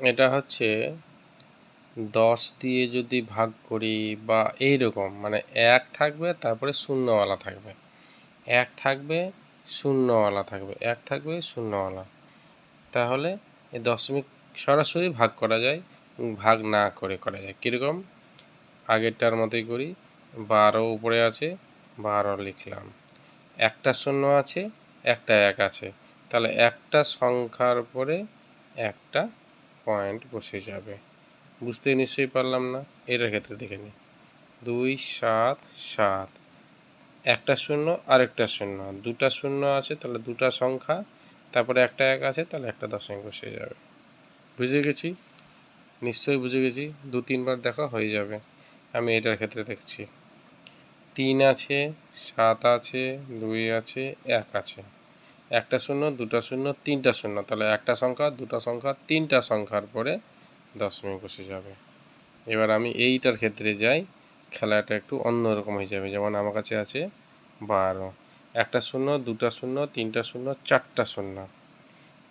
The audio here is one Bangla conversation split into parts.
এটা হচ্ছে দশ দিয়ে যদি ভাগ করি বা এই রকম মানে এক থাকবে, তারপরে শূন্যওয়ালা থাকবে। এক থাকবে, শূন্যওয়ালা থাকবে। এক থাকবে, শূন্যওয়ালা। তাহলে এই দশমিক সরাসরি ভাগ করা যায় ভাগ না করে করা যায়। কীরকম? আগেরটার মতোই করি। বারো উপরে আছে, বারো লিখলাম। একটা শূন্য আছে, একটা এক আছে। তাহলে একটা সংখ্যার পরে একটা পয়েন্ট বসে যাবে। বুঝতে নিশ্চয়ই পারলাম না। এটার ক্ষেত্রে দেখে নিই দুই, সাত সাত। একটা শূন্য, আরেকটা শূন্য। দুটা শূন্য আছে, তাহলে দুটা সংখ্যা। তারপরে একটা এক আছে, তাহলে একটা দশমিক বসে যাবে। বুঝে গেছি? নিশ্চয়ই বুঝে গেছি। দু, তিনবার দেখা হয়ে যাবে। আমি এটার ক্ষেত্রে দেখছি। তিন আছে, সাত আছে, দুই আছে, এক আছে। একটা শূন্য, দুটা শূন্য, তিনটা শূন্য। তাহলে একটা সংখ্যা, দুটা সংখ্যা, তিনটা সংখ্যার পরে দশমিক বসে যাবে। এবার আমি এইটার ক্ষেত্রে যাই, খেলাটা একটু অন্যরকম হয়ে যাবে। যেমন আমার কাছে আছে বারো। একটা শূন্য, দুটা শূন্য, তিনটা শূন্য, চারটা শূন্য।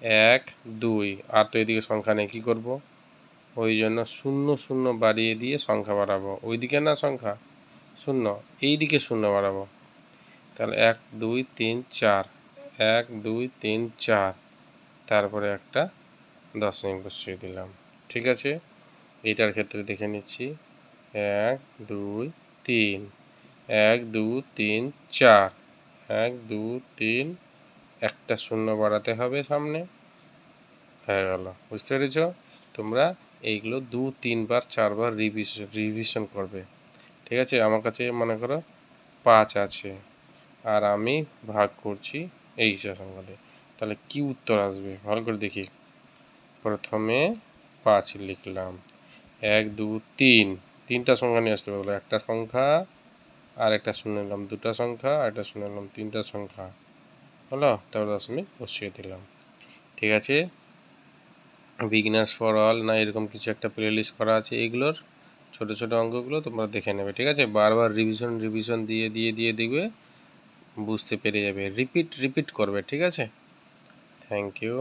এক, দুই। আর তো এদিকে সংখ্যা নেই, কী করব? ওই জন্য শূন্য শূন্য বাড়িয়ে দিয়ে সংখ্যা বাড়াবো। ওই দিকে না সংখ্যা? শূন্য। এই দিকে শূন্য বাড়াবো। তাহলে এক, দুই, তিন, চার। এক, দুই, তিন, চার। তারপরে একটা দশমিক বসিয়ে দিলাম। ঠিক আছে? এটার ক্ষেত্রে দেখে নিচ্ছি। এক, দুই, তিন। এক দু তিন, চার। এক দু তিন। একটা শূন্য বাড়াতে হবে সামনে। হয়ে গেল। বুঝতে পেরেছ? তোমরা এইগুলো দু, তিনবার, চারবার রিভিশন রিভিশন করবে। ঠিক আছে? আমার কাছে মনে করো পাঁচ আছে। আর আমি ভাগ করছি এই সংখ্যাতে তাহলে কি উত্তর আসবে? ভালো করে দেখি। প্রথমে পাঁচ লিখলাম। এক, দু, তিন। তিনটা সংখ্যা নিয়ে আসতে পারব একটা সংখ্যা আর একটা শুনে নিলাম। দুটা সংখ্যা আর একটা শুনে নিলাম। তিনটা সংখ্যা। হলো? তারপর দশমিক বসিয়ে দিলাম। ঠিক আছে? বিগিনার্স ফর অল না এরকম কিছু একটা প্লে লিস্ট করা আছে এগুলোর? ছোট ছোট অঙ্কগুলো তোমরা দেখে নেবে। ঠিক আছে? বারবার রিভিশন রিভিশন দিয়ে দিয়ে দিয়ে দেখবে। বুঝতে পেরে যাবে। রিপিট রিপিট করবে ঠিক আছে? Thank you